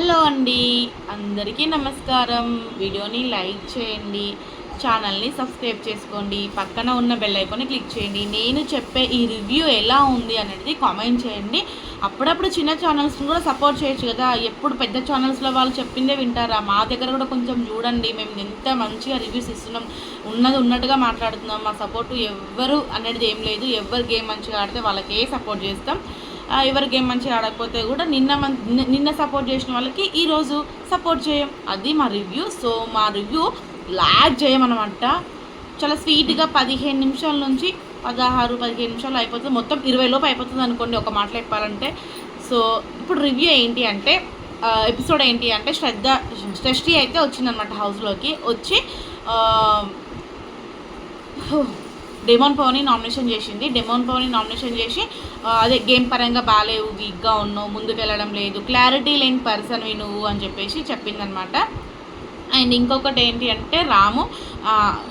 Hello అండి. అందరికీ నమస్కారం. వీడియోని లైక్ చేయండి. ఛానల్ని సబ్స్క్రైబ్ చేసుకోండి. పక్కన ఉన్న బెల్ ఐకాన్ని క్లిక్ చేయండి. నేను చెప్పే ఈ రివ్యూ ఎలా ఉంది అనేది కామెంట్ చేయండి. అప్పుడప్పుడు చిన్న ఛానల్స్ని కూడా సపోర్ట్ చేయొచ్చు కదా. ఎప్పుడు పెద్ద ఛానల్స్లో వాళ్ళు చెప్పిందే వింటారా? మా దగ్గర కూడా కొంచెం చూడండి. మేము ఎంత మంచిగా రివ్యూస్ ఇస్తున్నాం. ఉన్నది ఉన్నట్టుగా మాట్లాడుతున్నాం. మా సపోర్టు ఎవ్వరు అనేది ఏం లేదు. ఎవరు గేమ్ మంచిగా ఆడితే వాళ్ళకే సపోర్ట్ చేస్తాం. ఎవరి గేమ్ మంచిగా ఆడకపోతే కూడా నిన్న నిన్న- సపోర్ట్ చేసిన వాళ్ళకి ఈరోజు సపోర్ట్ చేయం. అది మా రివ్యూ సో మా రివ్యూ లాగ్ చేయమన్నమాట. చాలా స్వీట్గా పదిహేను నిమిషాల నుంచి పదహారు పదిహేను నిమిషాలు అయిపోతుంది. మొత్తం ఇరవై లోపు అయిపోతుంది అనుకోండి ఒక మాటలో చెప్పాలంటే. సో ఇప్పుడు రివ్యూ ఏంటి అంటే ఎపిసోడ్ ఏంటి అంటే శ్రద్ధ సృష్టి అయితే వచ్చిందనమాట హౌస్లోకి వచ్చి డెమోన్ పవర్ని నామినేషన్ చేసింది. డెమోన్ పవర్ని నామినేషన్ చేసి అదే గేమ్ పరంగా బాగాలేవు వీక్గా ఉన్నావు ముందుకు వెళ్ళడం లేదు క్లారిటీ లేని పర్సన్వి నువ్వు అని చెప్పేసి చెప్పిందనమాట అండ్ ఇంకొకటి ఏంటి అంటే రాము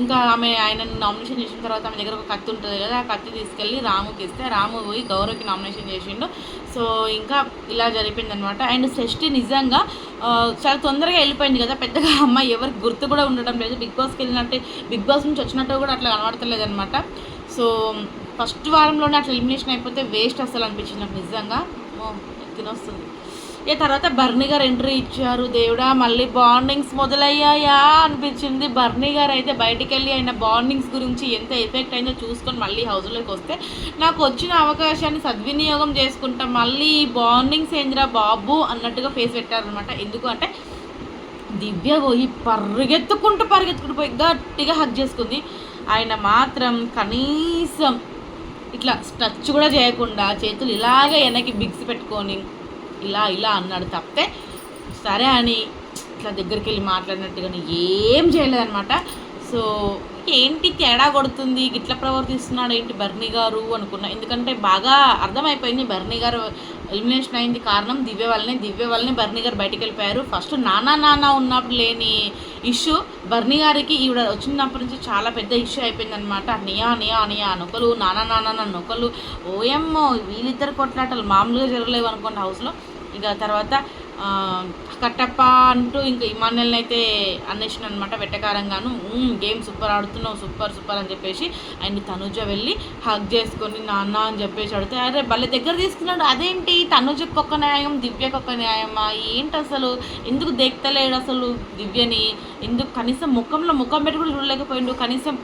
ఇంకా ఆమె ఆయన నామినేషన్ చేసిన తర్వాత ఆమె దగ్గర ఒక కత్తి ఉంటుంది కదా ఆ కత్తి తీసుకెళ్ళి రాముకి ఇస్తే రాము పోయి గౌరవ్కి నామినేషన్ చేసిండు. సో ఇంకా ఇలా జరిపింది అనమాట అండ్ షష్ఠి నిజంగా చాలా తొందరగా వెళ్ళిపోయింది కదా పెద్దగా అమ్మాయి ఎవరికి గుర్తు కూడా ఉండడం లేదు. బిగ్ బాస్కి వెళ్ళినట్టే బిగ్ బాస్ నుంచి వచ్చినట్టు కూడా అట్లా కనబడతలేదు అనమాట సో ఫస్ట్ వారంలోనే అట్లా ఎలిమినేషన్ అయిపోతే వేస్ట్ అసలు అనిపించింది నాకు నిజంగా. తినొస్తుంది. ఇక తర్వాత బర్నీ గారు ఎంట్రీ ఇచ్చారు. దేవుడా మళ్ళీ బాండింగ్స్ మొదలయ్యాయా అనిపించింది. బర్నీ గారు అయితే బయటికి వెళ్ళి ఆయన బాండింగ్స్ గురించి ఎంత ఎఫెక్ట్ అయిందో చూసుకొని మళ్ళీ హౌస్లోకి వస్తే నాకు వచ్చిన అవకాశాన్ని సద్వినియోగం చేసుకుంటా మళ్ళీ ఈ బాండింగ్స్ ఏందిరా బాబు అన్నట్టుగా ఫేస్ పెట్టారనమాట ఎందుకు అంటే దివ్య పోయి పరిగెత్తుకుంటూ పరిగెత్తుకుంటూ పోయి గట్టిగా హక్ చేసుకుంది. ఆయన మాత్రం కనీసం ఇట్లా టచ్ కూడా చేయకుండా చేతులు ఇలాగే వెనక్కి బిగ్స్ పెట్టుకొని ఇలా ఇలా అన్నాడు తప్పితే సరే అని ఇట్లా దగ్గరికి వెళ్ళి మాట్లాడినట్టుగా ఏం చేయలేదనమాట సో ఏంటి తేడా కొడుతుంది? ఇట్లా ప్రవర్తిస్తున్నాడు ఏంటి బర్నీ గారు అనుకున్నా. ఎందుకంటే బాగా అర్థమైపోయింది బర్నీ గారు ఎలిమినేషన్ అయింది కారణం దివ్య వల్లనే. దివ్య వల్లనే బర్నీ గారు బయటకు వెళ్ళిపోయారు ఫస్ట్ నానా నానా ఉన్నప్పుడు లేని ఇష్యూ. బర్నీ గారికి ఈవిడ వచ్చినప్పటి నుంచి చాలా పెద్ద ఇష్యూ అయిపోయింది అనమాట నియా నియా నియా నొకలు నానా నాన్న నొకలు ఓఎమ్మో వీళ్ళిద్దరు కొట్లాటలు మామూలుగా జరగలేవు అనుకోండి హౌస్లో. ఇక తర్వాత కట్టప్ప అంటూ ఇంకా ఇమాన్యుల్ని అయితే అన్వేషణ అనమాట వెట్టకారంగాను గేమ్ సూపర్ ఆడుతున్నావు సూపర్ సూపర్ అని చెప్పేసి ఆయన తనుజ వెళ్ళి హగ్ చేసుకొని నాన్న అని చెప్పేసి అడితే అరే భలే దగ్గర తీసుకున్నాడు అదేంటి? తనుజకు ఒక్క న్యాయం దివ్యకు ఒక్క న్యాయమా? ఏంటి అసలు? ఎందుకు దేక్తలేడు అసలు దివ్యని? ఎందుకు కనీసం ముఖంలో ముఖం పెట్టుకుని చూడలేకపోయిండు? కనీసం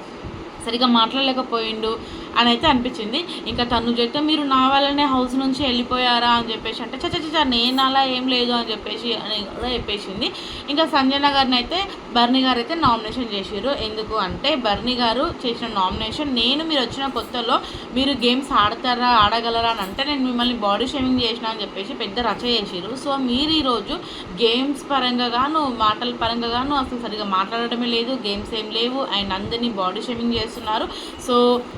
సరిగా మాట్లాడలేకపోయిండు? అని అయితే అనిపించింది. ఇంకా తను చెప్తే మీరు నా వల్లనే హౌస్ నుంచి వెళ్ళిపోయారా? అని చెప్పేసి అంటే చచ్చ చచ్చ నేను అలా ఏం లేదు అని చెప్పేసి అని కూడా చెప్పేసింది. ఇంకా సంజన గారిని అయితే బర్నీ గారు అయితే నామినేషన్ చేసారు ఎందుకు అంటే బర్నీ గారు చేసిన నామినేషన్ నేను మీరు వచ్చిన కొత్తలో మీరు గేమ్స్ ఆడతారా ఆడగలరా అని అంటే నేను మిమ్మల్ని బాడీ షేమింగ్ చేసిన అని చెప్పేసి పెద్ద రచ చేసిరు సో మీరు ఈరోజు గేమ్స్ పరంగా గాను మాటల పరంగా గాను అసలు సరిగా మాట్లాడటమే లేదు గేమ్స్ ఏం లేవు అండ్ అందరినీ బాడీ షేమింగ్ చేస్తున్నారు. సో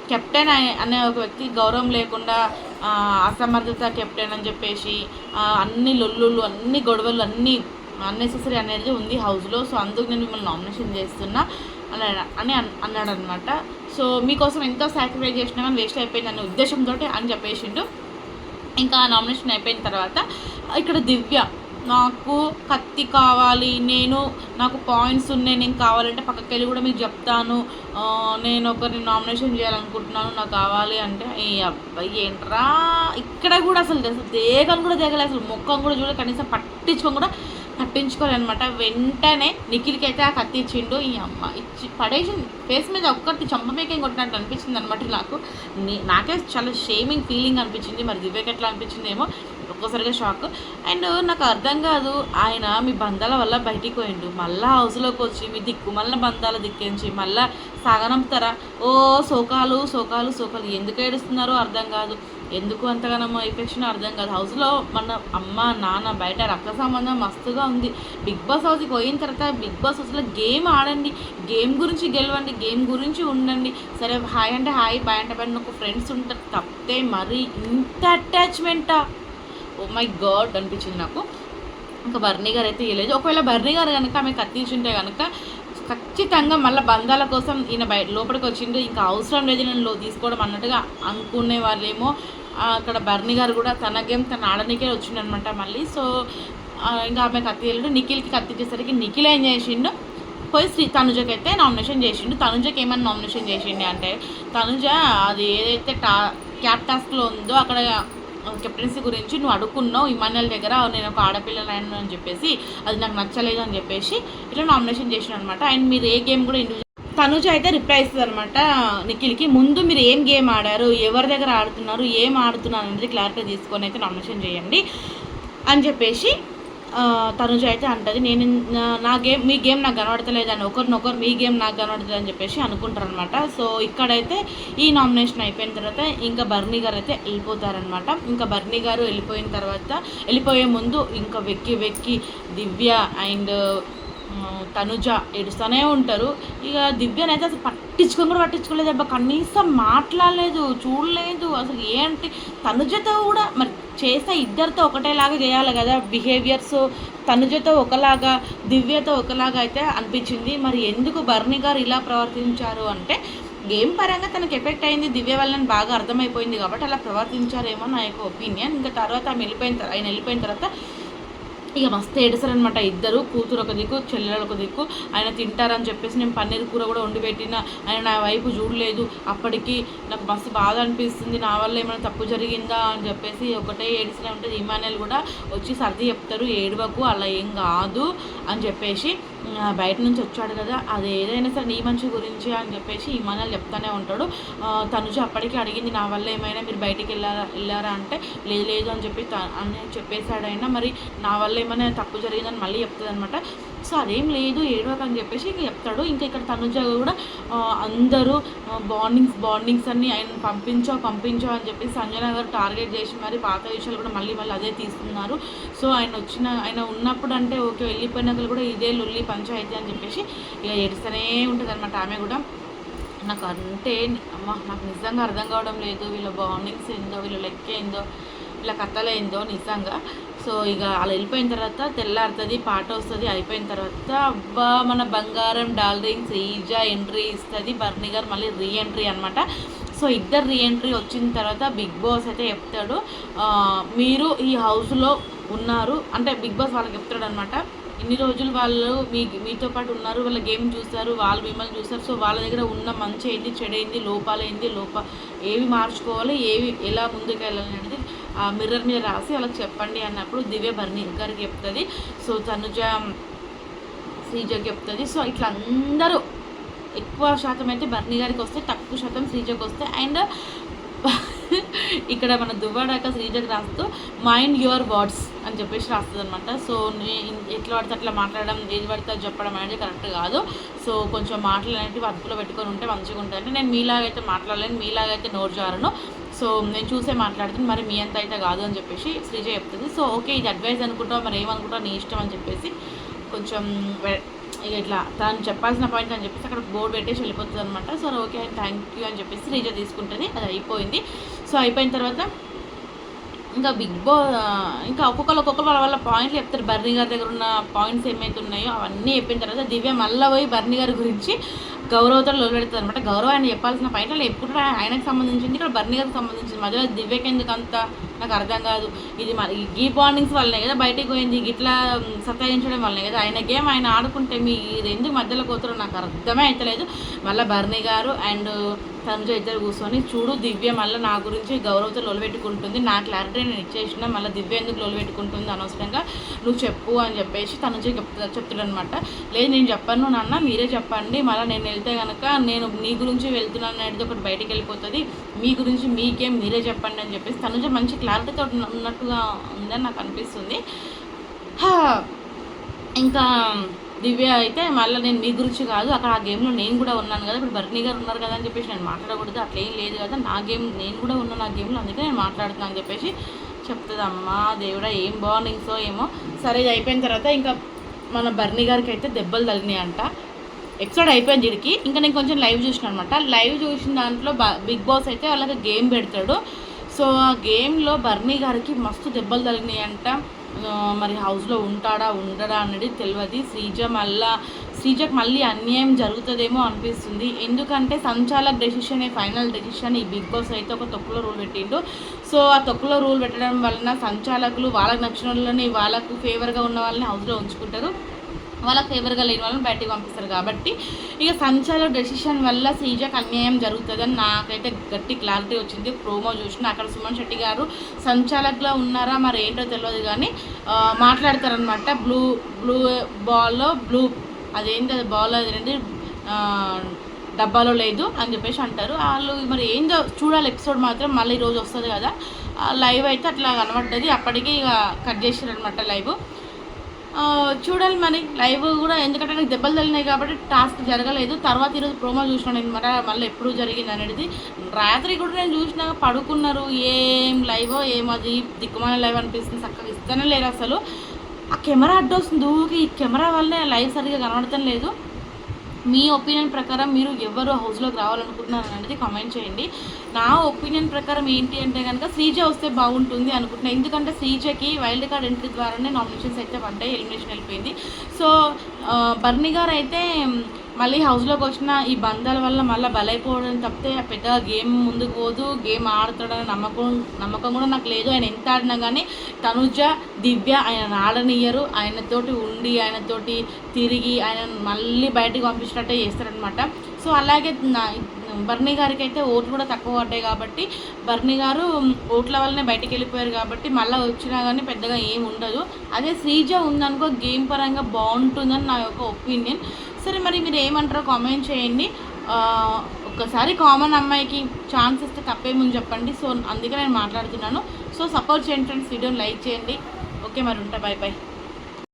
కెప్టెన్ అనే- అనే ఒక వ్యక్తి గౌరవం లేకుండా అసమర్థత కెప్టెన్ అని చెప్పేసి అన్ని లొల్లులు అన్ని గొడవలు అన్ని అన్నెసెసరీ అనేది ఉంది హౌస్లో. సో అందుకు నేను మిమ్మల్ని నామినేషన్ చేస్తున్నా అని అని అన్- అన్నాడు అనమాట సో మీకోసం ఎంతో సాక్రిఫైస్ చేసినా కానీ వేస్ట్ అయిపోయింది అనే ఉద్దేశంతో అని చెప్పేసిండు. ఇంకా నామినేషన్ అయిపోయిన తర్వాత ఇక్కడ దివ్య నాకు కత్తి కావాలి నేను నాకు పాయింట్స్ ఉన్నాయి నేను కావాలంటే పక్కకి వెళ్ళి కూడా మీకు చెప్తాను. నేను ఒకరిని నామినేషన్ చేయాలనుకుంటున్నాను నాకు కావాలి అంటే ఈ అబ్బాయి ఏంట్రా? ఇక్కడ కూడా అసలు అసలు దేగం కూడా దేగలే అసలు ముఖం కూడా చూడ కనీసం పట్టించుకొని కూడా పట్టించుకోలేనమాట వెంటనే నిఖిల్కి అయితే ఆ కత్తి ఇచ్చిండు ఈ అమ్మ ఇచ్చి పడేసింది. ఫేస్ మీద ఒక్కటి చంపమేకేం కొట్టినట్టు అనిపించింది అనమాట నాకు నాకే చాలా షేమింగ్ ఫీలింగ్ అనిపించింది మరి దివ్యకి ఎట్లా అనిపించిందేమో. ఒక్కసారిగా షాక్ అండ్ నాకు అర్థం కాదు ఆయన మీ బంధాల వల్ల బయటికి పోయిండు. మళ్ళీ హౌస్లోకి వచ్చి మీ దిక్కు మళ్ళీ బంధాల దిక్కించి మళ్ళీ సాగనంపుతారా? ఓ శోకాలు శోకాలు సోకాలు ఎందుకు ఏడుస్తున్నారో అర్థం కాదు. ఎందుకు అంతగానో ఎఫెక్షన్ అర్థం కాదు. హౌస్లో మన అమ్మ నాన్న బయట రక్త సంబంధం మస్తుగా ఉంది. బిగ్ బాస్ హౌస్కి పోయిన తర్వాత బిగ్ బాస్ హౌస్లో గేమ్ ఆడండి. గేమ్ గురించి గెలవండి. గేమ్ గురించి ఉండండి. సరే హాయ్ అంటే హాయ్ బాయ్ అంటే బాయ్ ఒక ఫ్రెండ్స్ ఉంటారు. తప్పితే మరి ఇంత అటాచ్మెంటా ఓ మై గాడ్ అనిపించింది నాకు. ఇంకా బర్నీ గారు అయితే ఇవ్వలేదు ఒకవేళ బర్నీ గారు కనుక ఆమె కత్తించుంటే కనుక ఖచ్చితంగా మళ్ళీ బంధాల కోసం ఈయన బయట లోపలికి వచ్చిండు. ఇంకా అవసరం లేదు నేను లో తీసుకోవడం అన్నట్టుగా అనుకునే వాళ్ళేమో అక్కడ బర్నీ గారు కూడా తన గేమ్ తన ఆడనికే వచ్చిండనమాట మళ్ళీ. సో ఇంకా ఆమె కత్తి వెళ్ళాడు నిఖిల్కి కత్తి ఇచ్చేసరికి నిఖిల్ ఏం చేసిండు? పోయి శ్రీ తనుజకి అయితే నామినేషన్ చేసిండు. తనుజకి ఏమైనా నామినేషన్ చేసిండే అంటే తనుజ అది ఏదైతే టా క్యాప్ టాస్క్లో ఉందో అక్కడ కెప్టెన్సీ గురించి నువ్వు అడుక్కున్నావు ఇమాన్యుల్ దగ్గర నేను ఒక ఆడపిల్లనైనా అని చెప్పేసి అది నాకు నచ్చలేదు అని చెప్పేసి ఇట్లా నామినేషన్ చేసిన అనమాట అండ్ మీరు ఏ గేమ్ కూడా ఇండివిజువల్ తనుజ అయితే రిప్లై ఇస్తుంది అనమాట నిఖిల్కి ముందు మీరు ఏం గేమ్ ఆడారు ఎవరి దగ్గర ఆడుతున్నారు ఏం ఆడుతున్నారు అనేది క్లారిటీ తీసుకొని అయితే నామినేషన్ చేయండి అని చెప్పేసి తనుజ అయితే అంటుంది. నేను నా- గేమ్ మీ గేమ్ నాకు కనబడతలేదు అని ఒకరినొకరు మీ గేమ్ నాకు కనబడతలేదని చెప్పేసి అనుకుంటారు అనమాట సో ఇక్కడైతే ఈ నామినేషన్ అయిపోయిన తర్వాత ఇంకా బర్నీ గారు అయితే వెళ్ళిపోతారనమాట ఇంకా బర్నీ గారు వెళ్ళిపోయిన తర్వాత వెళ్ళిపోయే ముందు ఇంకా వెక్కి వెక్కి దివ్య అండ్ తనుజ ఏడుస్తూనే ఉంటారు. ఇక దివ్యనైతే అసలు పట్టించుకొని కూడా పట్టించుకోలేదు అబ్బా. కనీసం మాట్లాడలేదు చూడలేదు. అసలు ఏంటి? తనుజతో కూడా మరి చేస్తే ఇద్దరితో ఒకటేలాగా చేయాలి కదా. బిహేవియర్స్ తనుజతో ఒకలాగా దివ్యతో ఒకలాగా అయితే అనిపించింది. మరి ఎందుకు బర్ని గారు ఇలా ప్రవర్తించారు అంటే గేమ్ పరంగా తనకు ఎఫెక్ట్ అయింది. దివ్య వల్లని బాగా అర్థమైపోయింది కాబట్టి అలా ప్రవర్తించారేమో నా యొక్క ఒపీనియన్. ఇంకా తర్వాత ఆమె వెళ్ళిపోయిన తర్వాత ఆయన వెళ్ళిపోయిన తర్వాత ఇక మస్తు ఏడుస్తారనమాట ఇద్దరు కూతురు ఒక దిక్కు చెల్లెలు ఒక దిక్కు. ఆయన తింటారని చెప్పేసి నేను పన్నీర్ కూర కూడా వండి పెట్టిన. ఆయన నా వైపు చూడలేదు. అప్పటికి నాకు మస్తు బాధ అనిపిస్తుంది. నా వల్ల ఏమైనా తప్పు జరిగిందా అని చెప్పేసి ఒకటే ఏడిసినా ఉంటుంది ఇమానుయల్ కూడా వచ్చి సర్ది చెప్తారు. ఏడవకు అలా ఏం కాదు అని చెప్పేసి బయట నుంచి వచ్చాడు కదా అది ఏదైనా సరే నీ మంచి గురించి అని చెప్పేసి ఇమానాలు చెప్తానే ఉంటాడు. తను తనుజ అప్పటికి అడిగింది నా వల్ల ఏమైనా మీరు బయటికి వెళ్ళారా వెళ్ళారా అంటే లేదు లేదు అని చెప్పి అని చెప్పేసాడైనా మరి నా వల్ల ఏమైనా తప్పు జరిగిందని మళ్ళీ చెప్తుంది అనమాట సో అదేం లేదు ఏడవకు అని చెప్పేసి ఇంక చెప్తాడు. ఇంకా ఇక్కడ తనుజ కూడా అందరూ బాండింగ్స్ బాండింగ్స్ అన్ని ఆయన పంపించో పంపించో అని చెప్పి సంజయ్ గారు టార్గెట్ చేసి మరి పాత విషయాలు కూడా మళ్ళీ మళ్ళీ అదే తీస్తున్నారు. సో ఆయన వచ్చిన ఆయన ఉన్నప్పుడు అంటే ఓకే వెళ్ళిపోయినాకలు కూడా ఇదే లొల్లి పంచాయతీ అని చెప్పేసి ఇక ఏడుస్తూనే ఉంటుంది అనమాట ఆమె కూడా. నాకు అంటే అమ్మ నాకు నిజంగా అర్థం కావడం లేదు. వీళ్ళ బాండింగ్స్ ఏందో వీళ్ళ లెక్క ఏందో వీళ్ళ కథలు ఏందో నిజంగా. సో ఇక అలా వెళ్ళిపోయిన తర్వాత తెల్లారుతుంది పాట వస్తుంది అయిపోయిన తర్వాత అబ్బా మన బంగారం డాల్రింగ్స్ ఈజా ఎంట్రీ ఇస్తుంది బర్నీ గారు మళ్ళీ రీ ఎంట్రీ అనమాట సో ఇద్దరు రీ ఎంట్రీ వచ్చిన తర్వాత బిగ్ బాస్ అయితే చెప్తాడు మీరు ఈ హౌస్లో ఉన్నారు అంటే బిగ్ బాస్ వాళ్ళకి చెప్తాడు అనమాట ఇన్ని రోజులు వాళ్ళు మీ మీతో పాటు ఉన్నారు వాళ్ళ గేమ్ చూస్తారు వాళ్ళు మిమ్మల్ని చూస్తారు సో వాళ్ళ దగ్గర ఉన్న మంచి ఏంది చెడైంది ఏంది లోపాలు ఏంది లోప ఏవి మార్చుకోవాలి ఏవి ఎలా ముందుకు వెళ్ళాలి అనేది ఆ మిర్రర్ మీద రాసి వాళ్ళకి చెప్పండి అన్నప్పుడు దివ్య భరణి గారికి చెప్తుంది. సో తనుజ శ్రీజకి చెప్తుంది. సో ఇట్లా అందరూ ఎక్కువ శాతం అయితే బర్నీ గారికి వస్తే తక్కువ శాతం శ్రీజకి వస్తే అండ్ ఇక్కడ మన దువ్వాడాక శ్రీజకి రాస్తూ మైండ్ యువర్ వర్డ్స్ అని చెప్పేసి రాస్తుంది అనమాట సో ఎట్లా పడితే అట్లా మాట్లాడడం ఏది పడితే చెప్పడం అనేది కరెక్ట్ కాదు. సో కొంచెం మాటలు అనేవి అదుపులో పెట్టుకొని ఉంటే మంచిగా ఉంటుంది అంటే నేను మీలాగైతే మాట్లాడలేను మీలాగైతే నోరు జారను. సో నేను చూసే మాట్లాడుతుంది మరి మీ అంత అయితే కాదు అని చెప్పేసి శ్రీజ చెప్తుంది. సో ఓకే ఇది అడ్వైస్ అనుకుంటావు? మరి ఏమనుకుంటావు? నీ ఇష్టం అని చెప్పేసి కొంచెం ఇక ఇట్లా తను చెప్పాల్సిన పాయింట్ అని చెప్పేసి అక్కడ బోర్డు పెట్టేసి వెళ్ళిపోతుంది అనమాట. సో ఓకే థ్యాంక్ యూ అని చెప్పేసి శ్రీజ తీసుకుంటుంది అది అయిపోయింది. సో అయిపోయిన తర్వాత ఇంకా బిగ్ బా ఇంకా ఒక్కొక్కరు ఒక్కొక్కరు వాళ్ళ వాళ్ళ పాయింట్లు చెప్తారు. బర్నీ గారి దగ్గర ఉన్న పాయింట్స్ ఏమైతే ఉన్నాయో అవన్నీ చెప్పిన తర్వాత దివ్య మళ్ళీ పోయి బర్నీ గారి గురించి గౌరవతో పెడతారు అనమాట. గౌరవ ఆయన చెప్పాల్సిన పైన ఎప్పుడు ఆయనకు సంబంధించింది ఇక్కడ బర్నీ గారికి సంబంధించింది. మధ్యలో దివ్యకి ఎందుకు అంత నాకు అర్థం కాదు. ఇది మన ఈ బాండింగ్స్ వల్లనే కదా బయటికి పోయింది. ఇట్లా సతాయించడం వల్లనే కదా. ఆయన గేమ్ ఆయన ఆడుకుంటే మీ ఇది ఎందుకు మధ్యలో కూతురు నాకు అర్థమే అవుతలేదు మళ్ళీ బర్నీ గారు అండ్ తనుజ ఇద్దరు కూర్చొని చూడు దివ్య మళ్ళీ నా గురించి గౌరవతో లొలబెట్టుకుంటుంది. నా క్లారిటీ నేను ఇచ్చేసిన మళ్ళీ దివ్య ఎందుకు లొలబెట్టుకుంటుంది అనవసరంగా? నువ్వు చెప్పు అని చెప్పేసి తనుజ చెప్తా చెప్తాడు అనమాట లేదు నేను చెప్పను నాన్న మీరే చెప్పండి. మళ్ళీ నేను వెళ్తే కనుక నేను నీ గురించి వెళ్తున్నాను అనేది ఒకటి బయటికి వెళ్ళిపోతుంది. మీ గురించి మీకేం మీరే చెప్పండి అని చెప్పేసి తనుజ మంచి క్లారిటీతో ఉన్నట్టుగా ఉందని నాకు అనిపిస్తుంది. హా, ఇంకా దివ్య అయితే మళ్ళీ నేను మీ గురించి కాదు అక్కడ ఆ గేమ్లో నేను కూడా ఉన్నాను కదా ఇప్పుడు బర్నీ గారు ఉన్నారు కదా అని చెప్పేసి నేను మాట్లాడకూడదు అట్లా ఏం లేదు కదా నా గేమ్ నేను కూడా ఉన్నాను ఆ గేమ్లో అందుకే నేను మాట్లాడుతున్నాను అని చెప్పేసి చెప్తుంది. అమ్మా దేవుడా ఏం బాగుండింగ్సో ఏమో. సరే ఇది అయిపోయిన తర్వాత ఇంకా మన బర్నీ గారికి అయితే దెబ్బలు తగినాయి అంట. ఎపిసోడ్ అయిపోయింది వీడికి. ఇంకా నేను కొంచెం లైవ్ చూసిన అనమాట లైవ్ చూసిన దాంట్లో బ బిగ్ బాస్ అయితే వాళ్ళకి గేమ్ పెడతాడు. సో ఆ గేమ్లో బర్నీ గారికి మస్తు దెబ్బలు తగినాయి అంట. మరి హౌస్లో ఉంటాడా ఉండడా అనేది తెలియదు శ్రీజ మళ్ళా శ్రీజకు మళ్ళీ అన్యాయం జరుగుతుందేమో అనిపిస్తుంది. ఎందుకంటే సంచాలక్ డెసిషన్ ఫైనల్ డెసిషన్ ఈ బిగ్ బాస్ అయితే ఒక తొక్కులో రూల్ పెట్టిండు. సో ఆ తొక్కులో రూల్ పెట్టడం వలన సంచాలకులు వాళ్ళకి నచ్చిన వాళ్ళని వాళ్ళకు ఫేవర్గా ఉన్న వాళ్ళని హౌస్లో ఉంచుకుంటారు. వాళ్ళకి ఫేవర్గా లేని వాళ్ళని బయటికి పంపిస్తారు కాబట్టి ఇక సంచాల డెసిషన్ వల్ల శ్రీజకు అన్యాయం జరుగుతుందని నాకైతే గట్టి క్లారిటీ వచ్చింది. ప్రోమో చూసిన అక్కడ సుమన్ శెట్టి గారు సంచాలకులో ఉన్నారా మరి ఏంటో తెలియదు కానీ మాట్లాడతారనమాట బ్లూ బ్లూ బాల్లో బ్లూ అదేంటి అది బాల్ అదేంటి డబ్బాలో లేదు అని చెప్పేసి అంటారు. వాళ్ళు మరి ఏందో చూడాలి ఎపిసోడ్ మాత్రం మళ్ళీ ఈరోజు వస్తుంది కదా. లైవ్ అయితే అట్లా కనబడ్డది. అప్పటికి ఇక కట్ చేసారు అనమాట లైవ్ చూడాలి మరి. లైవ్ కూడా ఎందుకంటే నాకు దెబ్బలు తగిలినాయి కాబట్టి టాస్క్ జరగలేదు. తర్వాత ఈరోజు ప్రోమో చూసినాను నేను మరి మళ్ళీ ఎప్పుడు జరిగింది అనేది. రాత్రి కూడా నేను చూసినా పడుకున్నారు. ఏం లైవ్ ఏమో అది దిక్కుమాల లైవ్ అనిపిస్తుంది. చక్కగా ఇస్తూనే లేరు అసలు. ఆ కెమెరా అడ్డొస్తుంది ఊరికి. ఈ కెమెరా వల్లనే లైవ్ సరిగ్గా కనబడటం లేదు. మీ ఒపీనియన్ ప్రకారం మీరు ఎవరు హౌస్లోకి రావాలనుకుంటున్నారు అనేది కామెంట్ చేయండి. నా ఒపీనియన్ ప్రకారం ఏంటి అంటే కనుక శ్రీజ వస్తే బాగుంటుంది అనుకుంటున్నాను ఎందుకంటే శ్రీజకి వైల్డ్ కార్డ్ ఎంట్రీ ద్వారానే నామినేషన్స్ అయితే పడ్డాయి ఎలిమినేషన్ వెళ్ళిపోయింది సో ఆ, బర్నీ గారు అయితే మళ్ళీ హౌస్లోకి వచ్చిన ఈ బంధాల వల్ల మళ్ళీ బలైపోవడం తప్పితే పెద్దగా గేమ్ ముందుకు పోదు గేమ్ ఆడతాడని నమ్మకం నమ్మకం కూడా నాకు లేదు. ఆయన ఎంత ఆడినా కానీ తనుజ దివ్య ఆయన ఆడనియ్యరు. ఆయనతోటి ఉండి ఆయనతోటి తిరిగి ఆయన మళ్ళీ బయటకు పంపించినట్టే చేస్తారనమాట సో అలాగే బర్నీ గారికి అయితే ఓట్లు కూడా తక్కువ పడ్డాయి కాబట్టి బర్నీ గారు ఓట్ల వల్లనే బయటికి వెళ్ళిపోయారు కాబట్టి మళ్ళీ వచ్చినా కానీ పెద్దగా ఏం ఉండదు. అదే శ్రీజ ఉందనుకో గేమ్ పరంగా బాగుంటుందని నా యొక్క ఒపీనియన్. సరే మరి మీరు ఏమంటారో కామెంట్ చేయండి ఒకసారి ఒక్కసారి కామన్ అమ్మాయికి ఛాన్స్ ఇస్తే తప్పేముంది చెప్పండి. సో అందుకే నేను మాట్లాడుతున్నాను. సో సపోర్ట్ చేయండి ఫ్రెండ్స్ వీడియోని లైక్ చేయండి. ఓకే మరి ఉంటా. Bye bye